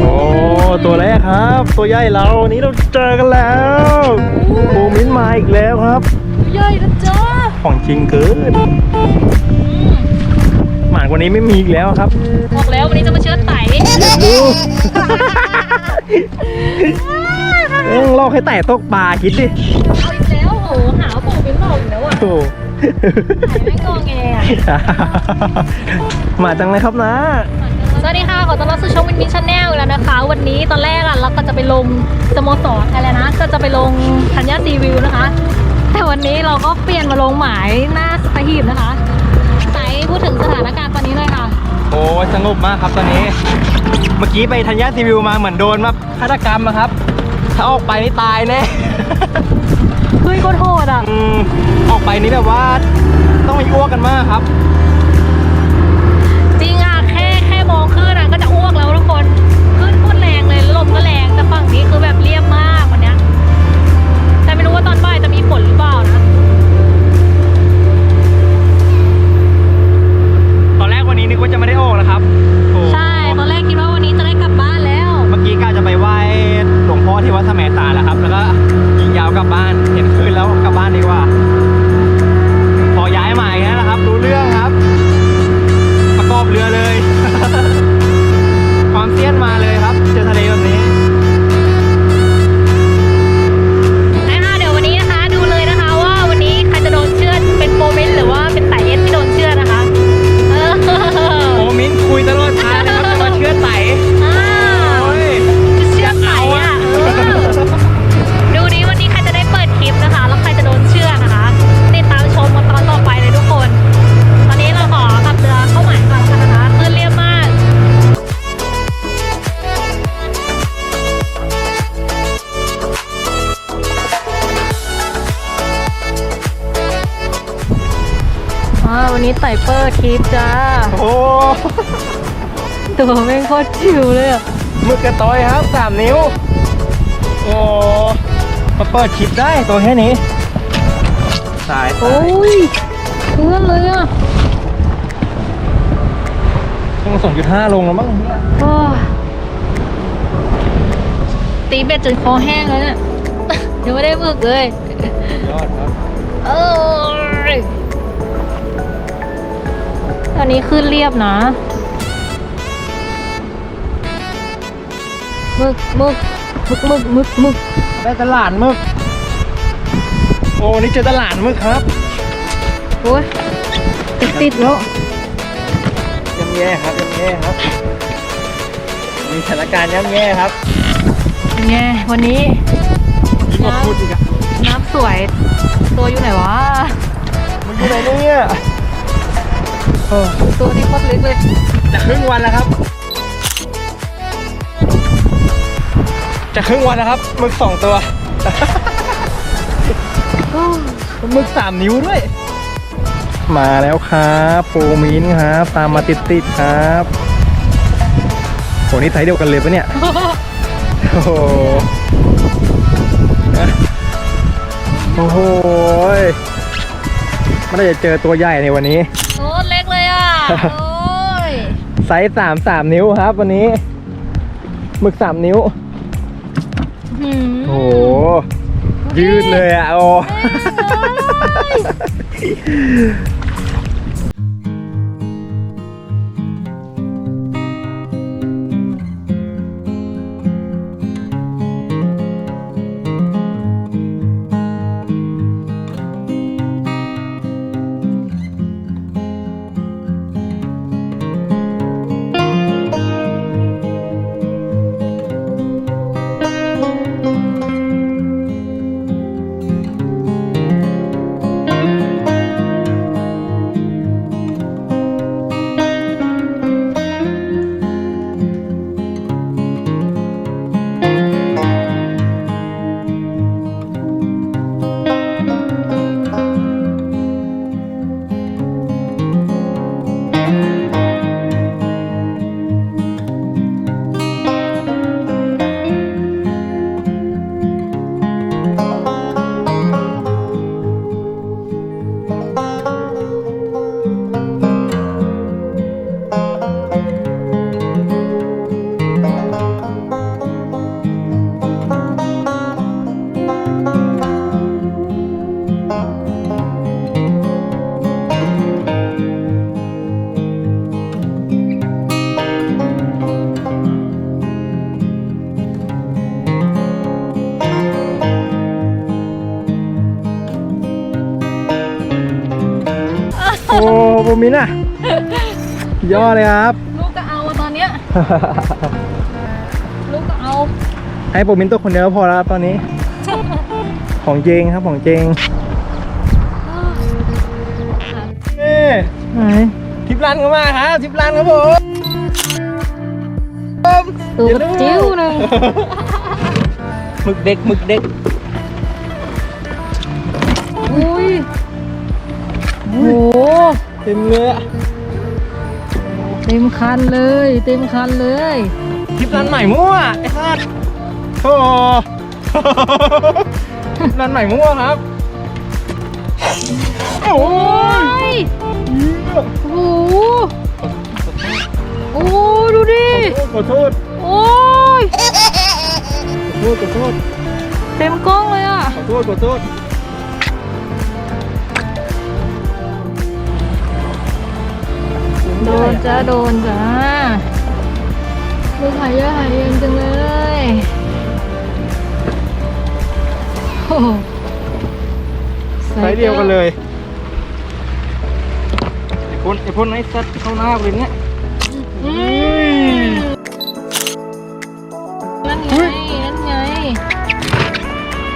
โอ้ตัวแรกครับ ตัวใหญ่เราวันนี้เราเจอกันแล้วโอมินมาอีกแล้วครับใหญ่นะจ๊ะของจริงเกินหมากวันนี้ไม่มีอีกแล้วครับบอกแล้ววันนี้จะมาเชื้อไต่ดูเอ้ยลอกให้แต่ตกปลาคิดดิเอาอีกแล้วโหหาว่าผมเป็นหลอกอีกแล้วอะโอ้ไหนไม่งอแงอะมาจังเลยครับนะ สวัสดีค่ะ ขอต้อนรับสู่ช่องวินมินชาแนลแล้วนะคะ วันนี้ตอนแรกอะเราก็จะไปลงสโมสรอะไรนะ ก็จะไปลงธัญญาซีวิวนะคะ แต่วันนี้เราก็เปลี่ยนมาลงหมายหน้าสตหีบนะคะไหนพูดถึงสถานการณ์ตอนนี้เลยค่ะ โอ้สงบมากครับตอนนี้ เมื่อกี้ไปธัญญาซีวิวมาเหมือนโดนมาฆาตกรรมอะครับ ถ้าออกไปนี่ตายแน่ เฮ้ยโคตรโหดอะ อืมออกไปนี่แบบว่าต้องมีอ้วกกันมากครับ ฝั่งนี้คือ วันนี้ไต่เปิดคลิปจ้า โอ้ตัวแม่งโคตรชิวเลยอะมึกกระต้อยครับสามนิ้ว โอ้มาเปิดคลิปได้ตัวแค่นี้ สายโอ้ยเพื่อนเลยอะต้องส่งจุดห้าลงแล้วมั้งเนี่ยโอ้ยตีเบ็ดจนคอแห้งแล้วเนี่ยยังไม่ได้ฝึกเลย ยอดครับ เอ้ย อนนี้ขึ้นเรียบนะมึกมึกมึกมึกมึกมึกได้ตลาดมึก โอ้นี่เจอตลาดมึกครับโอ้ยติดติดๆแล้วย่ำแย่ครับย่ำแย่ครับ มีสถานการณ์ย่ำแย่ครับเป็นไงวันนี้ยิ่งกว่าพูดอีกอะน้ำสวย ตัวอยู่ไหนวะ มันอยู่ไหนเนี่ยเออ ตัวนี้โคตรเล็กเลยจะครึ่งวันแล้วครับ จะครึ่งวันแล้วครับหมึกสองตัวหมึกสามนิ้วด้วย มาแล้วครับโฟมินครับ ตามมาติดติดๆครับโหนี่ไซส์เดียวกันเลยปะเนี่ย โอ้โหโอ้โหยไม่ได้จะเจอตัวใหญ่ในวันนี้ โอ้เล็กเลยอะโอ้ยไซส์สามสามนิ้วครับ วันนี้หมึกสามนิ้ว หืมโอ้โหยืดเลยอะโอ้เมินอะย่อเลยครับ ลูกก็เอาอะตอนเนี้ย ลูกก็เอา ให้โปรมินตัวคนเดียวก็พอแล้วครับตอนนี้ ของจริงครับของจริงนี่ไหนทิปลันก็มาครับทิปลันครับผมตัวจิ้วหนึ่งหมึกเด็กหมึกเด็กอุ้ยโห เต็มเลยอะเต็มคันเลย เต็มคันเลยทิปลันใหม่มั่วไอ้สัสโอ้โหทิปลันใหม่มั่วครับโอ้โอ้ยยโอ้โหโอ้ดูดิขอโทษโอ้ยขอโทษขอโทษเต็มกล้องเลยอะ ขอโทษขอโทษ จ้าโดนจ้าลูกหายเยอะหายเย็นจังเลยโอ้โหไซส์เดียวกันเลยไอ้พ่นไอ้พ่นไอ้สัตว์เข้าหน้าเลยเนี่ยอืมนั่นไงนั่นไง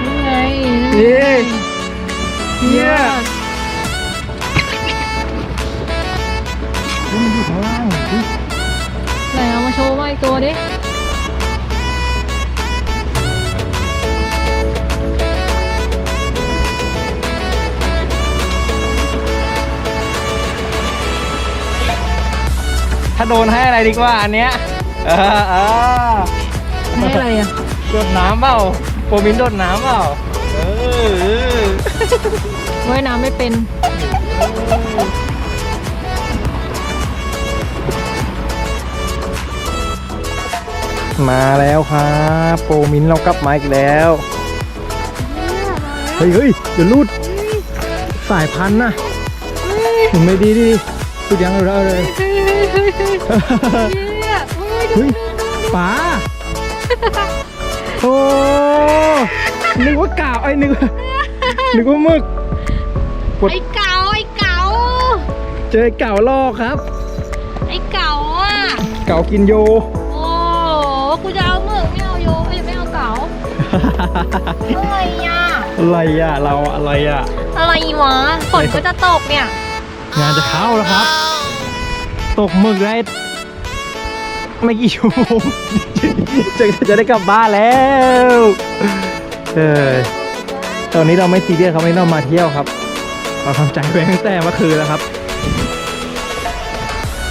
นั่นไงนั่นไงนี่เนี่ย อีกตัวดิถ้าโดนให้อะไรดีกว่าอันเนี้ยเออเออให้อะไรอะโดดน้ำเปล่าโปรมินโดดน้ำเปล่าเออเออว่ายน้ำไม่เป็น มาแล้วครับโปรมินเรากลับมาอีกแล้ว เฮ้ยเฮ้ยเดี๋ยวรูดสายพันธุ์นะมึงไม่ดีดิพูดยังเราเลยเฮ้ยเฮ้ยเฮ้ยเฮ้ยเนี่ยเฮ้ยดูเฮ้ยป๋าโอ้นึกว่ากาวไอ้นึกว่านึกว่าหมึกกดไอ้เก๋าไอ้เก๋าเจอไอ้เก่าลอกครับ ไอ้เก๋าอะ เก่ากินโยโอ้ กูจะเอาหมึกไม่เอาโยเอ้ยไม่เอาเก๋าอะไรอะ อะไรอะ เราอะไรอะ อะไรวะฝนก็จะตกเนี่ย งานจะเข้าแล้วครับ ตกหมึกได้ไม่กี่ชั่วโมงจะจะได้กลับบ้านแล้วเออตอนนี้เราไม่ซีเรียสครับวันนี้เรามาเที่ยวครับ เราทำใจไว้ตั้งแต่เมื่อคืนแล้วครับ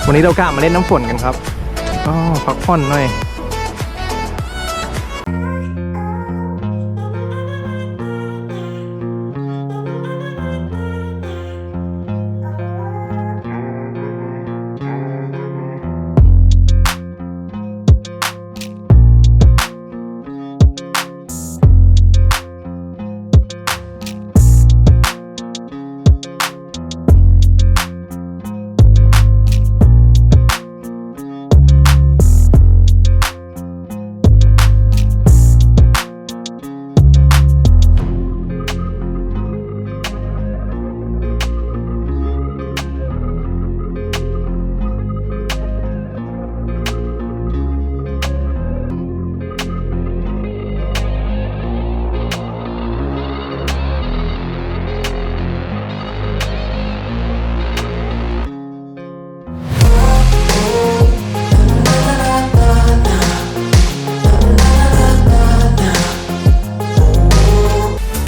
วันนี้เรากะมาเล่นน้ำฝนกันครับอ๋อพักผ่อนหน่อย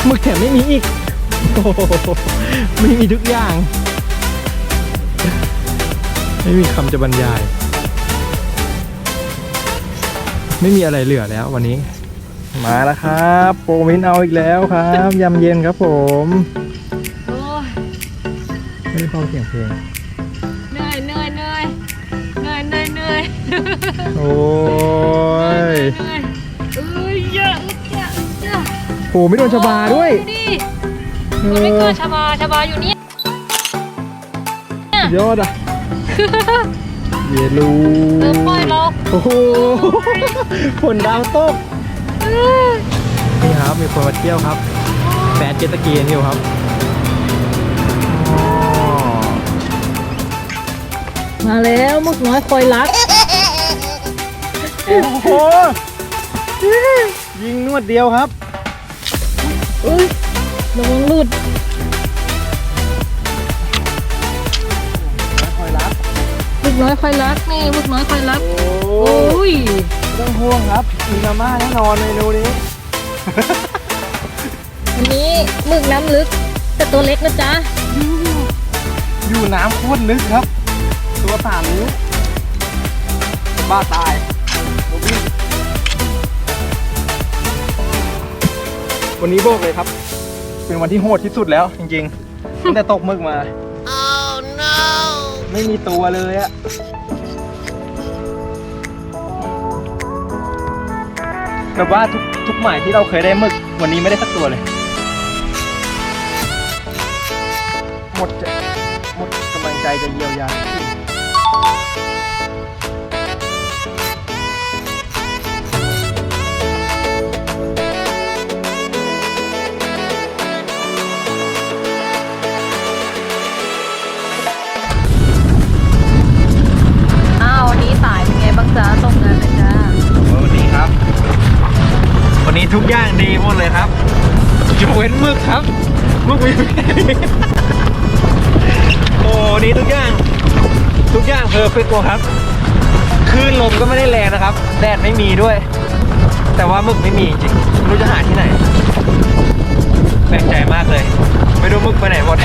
หมึกแถมไม่มีอีกโอ้โหไม่มีทุกอย่าง ไม่มีคำจะบรรยาย ไม่มีอะไรเหลือแล้ววันนี้ มาแล้วครับโปรมินเอาอีกแล้วครับยำเย็นครับผมโอ้ยไม่ได้ฟังเสียงเพลงเหนื่อยเหนื่อยเหนื่อยเหนื่อยเหนื่อยเหนื่อยโอ้ย เหนื่อย หไม่โดนชะบาด้วยดิมันไม่เกินชาบาชาบาอยู่เนี่ยยอดอะเยลูเริ่มปล่อยเราโอ้โหฝนดาวตกเออนี่ครับมีคนมาเที่ยวครับแฟนเจ็ตสกีกันอยู่ครับอ๋อมาแล้วมุกน้อยคอยรักโอ้โหยิงนวดเดียวครับ อุ้ยระวังหลุดคอยรับมุกน้อยคอยรักนี่มุกน้อยคอยรัก โอ้โอ้ยไม่ต้องห่วงครับมีมาม่าแน่นอนเมนูนี้ อันนี้หมึกน้ำลึก แต่ตัวเล็กนะจ๊ะอยู่น้ำโคตรลึกครับ ตัวสามนิ้วบ้าตายโรบิน วันนี้โบกเลยครับ เป็นวันที่โหดที่สุดแล้วจริงๆตั้งแต่ตกหมึกมาไม่มีตัวเลยอะแบบว่าทุกทุกหมายที่เราเคยได้หมึก วันนี้ไม่ได้สักตัวเลย หมดจะหมดกำลังใจจะเยียวยา ทุกอย่างดีหมดเลยครับยกเว้นหมึกครับหมึกมีแค่นี้โอ้วันนี้ทุกอย่าง ทุกอย่างเพอร์เฟกต์หมดครับคลื่นลมก็ไม่ได้แรงนะครับ แดดไม่มีด้วย แต่ว่าหมึกไม่มีจริงไม่รู้จะหาที่ไหนแปลกใจมากเลย ไม่รู้หมึกไปไหนหมด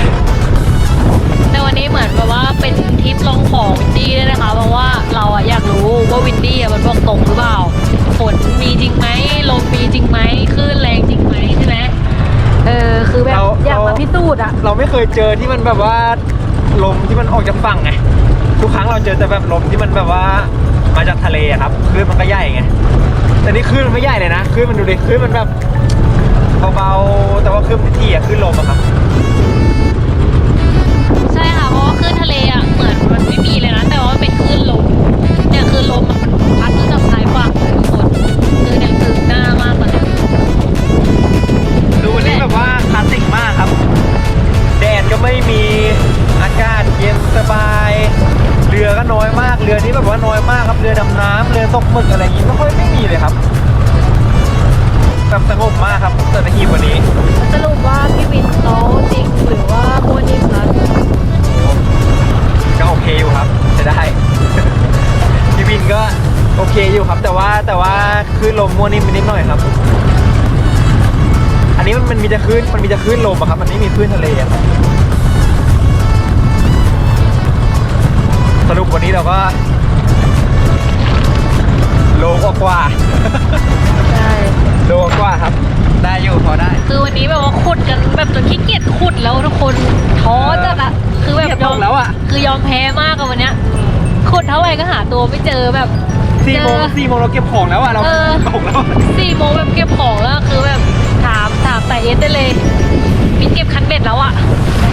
แต่วันนี้เหมือนแบบว่าเป็นทริปลงของวินดี้ด้วยนะ เคยเจอที่มันแบบว่าลมที่มันออกจากฝั่งไงทุกครั้งเราเจอแต่แบบลมที่มันแบบว่ามาจากทะเลอะครับคลื่นมันก็ใหญ่ไงแต่นี่คลื่นมันไม่ใหญ่เลยนะคลื่นมันดูดิคลื่นมันแบบเบาๆแต่ว่าคลื่นที่อะคลื่นลมอะครับใช่ค่ะเพราะว่าคลื่นทะเลอะเหมือนมันไม่มีเลยนะแต่ว่าเป็นคลื่นล ลื่นลมมั่วนิ่มไปนิดหน่อยครับ อันนี้มันมันมีแต่คลื่นมันมีแต่คลื่นลมอะครับ มันไม่มีคลื่นทะเลอะสรุปวันนี้เราก็ โลกว่าใช่ๆโลกว่าๆครับ ได้อยู่พอได้ คือวันนี้แบบว่าขุดกันแบบจนขี้เกียจขุดแล้วทุกคนท้อจัดอะคือแบบเกียจตกแล้วอะคือยอมแพ้มากอะวันเนี้ยขุดเท่าไหร่ก็หาตัวไม่เจอแบบ สี่โมงเจอสี่โมงเราเก็บของแล้วอะเราเออ ตกแล้วอะสี่โมงแบบเก็บของแล้วคือแบบถามถามแต่เอสได้เลยมินเก็บคันเบ็ดแล้วอะ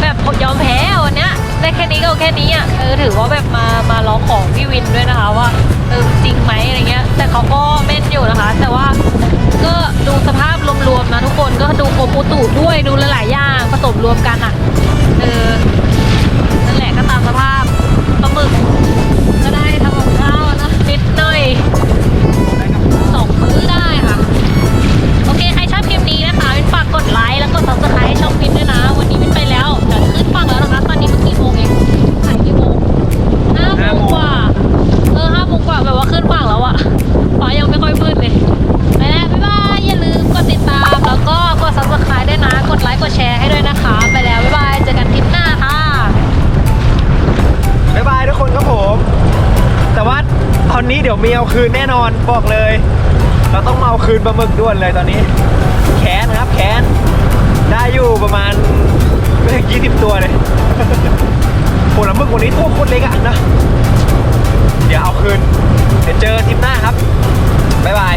แบบยอมแพ้อะวันเนี้ยได้แค่นี้ก็เอาแค่นี้อะเออถือว่าแบบมามาร้องของพี่วินด้วยนะคะว่าเออจริงไหมอะไรเงี้ย แต่เขาก็แม่นอยู่นะคะ แต่ว่าก็ดูสภาพรวมๆนะทุกคนก็ดูโกมูตูด้วยดูหลายๆอย่างผสมรวมกันอะเออนั่นแหละก็ตามสภาพ นปลาหมึกด้วนเลยตอนนี้ แขนครับแขน ได้อยู่ประมาณไม่ถึงยี่สิบตัวเลยโหแล้วหมึกวันนี้ตัวโคตรเล็กอะนะ เดี๋ยวเอาคืน เดี๋ยวเจอทิปหน้าครับ บ๊ายบาย